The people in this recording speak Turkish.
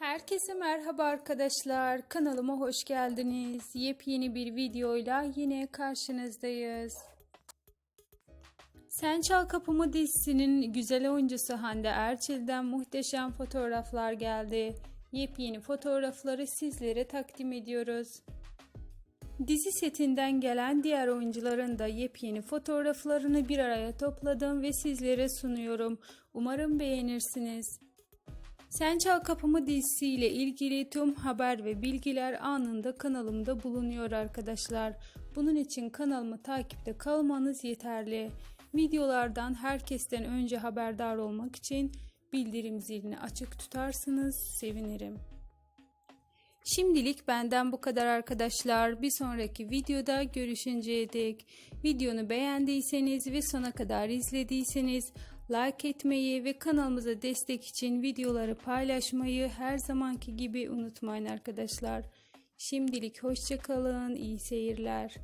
Herkese merhaba arkadaşlar. Kanalıma hoş geldiniz. Yepyeni bir videoyla yine karşınızdayız. Sen Çal Kapımı dizisinin güzel oyuncusu Hande Erçel'den muhteşem fotoğraflar geldi. Yepyeni fotoğrafları sizlere takdim ediyoruz. Dizi setinden gelen diğer oyuncuların da yepyeni fotoğraflarını bir araya topladım ve sizlere sunuyorum. Umarım beğenirsiniz. Sen Çal Kapımı dizisiyle ilgili tüm haber ve bilgiler anında kanalımda bulunuyor arkadaşlar. Bunun için kanalımı takipte kalmanız yeterli. Videolardan herkesten önce haberdar olmak için bildirim zilini açık tutarsınız sevinirim. Şimdilik benden bu kadar arkadaşlar. Bir sonraki videoda görüşünceye dek videonu beğendiyseniz ve sona kadar izlediyseniz like etmeyi ve kanalımıza destek için videoları paylaşmayı her zamanki gibi unutmayın arkadaşlar. Şimdilik hoşçakalın, iyi seyirler.